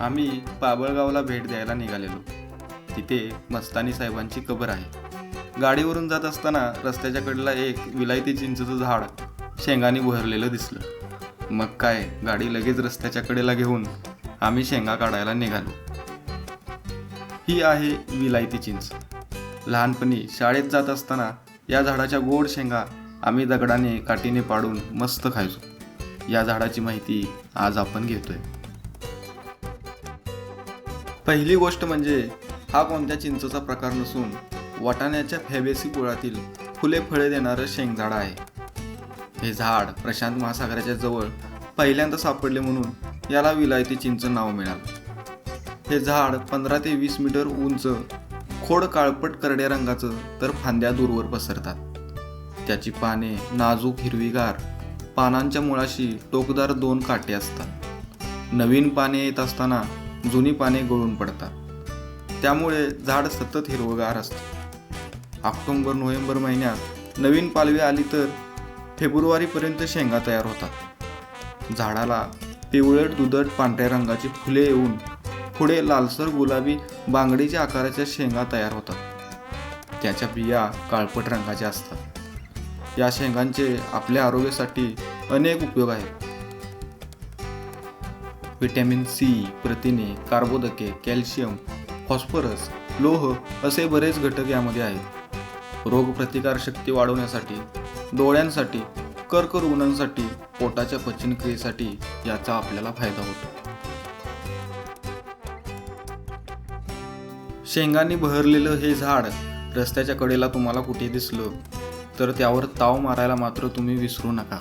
आम्ही पाबळगावला भेट द्यायला निघालेलो. तिथे मस्तानी साहेबांची कबर आहे. गाडीवरून जात असताना रस्त्याच्या कडेला एक विलायती चिंचचं झाड शेंगाने बहरलेलं दिसलं. मग काय गाडी लगेच रस्त्याच्या कडेला घेऊन आम्ही शेंगा काढायला निघालो. ही आहे विलायती चिंच. लहानपणी शाळेत जात असताना या झाडाच्या गोड शेंगा आम्ही दगडाने काठीने पाडून मस्त खायचो. या झाडाची माहिती आज आपण घेतोय. पहिली गोष्ट म्हणजे हा कोणत्या चिंचेचा प्रकार नसून वाटाण्याच्या फॅबेसी कुळातील फुले फळे देणारं शेंगझाड आहे. हे झाड प्रशांत महासागराच्या जवळ पहिल्यांदा सापडले म्हणून याला विलायती चिंच नाव मिळालं. हे झाड पंधरा ते वीस मीटर उंच खोड काळपट करड्या रंगाचं तर फांद्या दूरवर पसरतात. त्याची पाने नाजूक हिरवीगार पानांच्या मुळाशी टोकदार दोन काटे असतात. नवीन पाने येत असताना जुनी पाने गळून पडतात. त्यामुळे झाड सतत हिरवगार असतं. ऑक्टोंबर नोव्हेंबर महिन्यात नवीन पालवी आली तर फेब्रुवारीपर्यंत शेंगा तयार होतात. झाडाला पिवळट दुधट पांढऱ्या रंगाची फुले येऊन पुढे लालसर गुलाबी बांगडीच्या आकाराच्या शेंगा तयार होतात. त्याच्या बिया काळपट रंगाच्या असतात. या शेंगांचे आपल्या आरोग्यासाठी अनेक उपयोग आहेत. व्हिटॅमिन सी प्रथिने कार्बोदके कॅल्शियम फॉस्फरस लोह असे बरेच घटक यामध्ये आहेत. रोगप्रतिकारशक्ती वाढवण्यासाठी डोळ्यांसाठी कर्करुग्णांसाठी पोटाच्या पचनक्रियेसाठी याचा आपल्याला फायदा होतो. शेंगांनी बहरलेलं हे झाड रस्त्याच्या कडेला तुम्हाला कुठे दिसलं तर त्यावर ताव मारायला मात्र तुम्ही विसरू नका.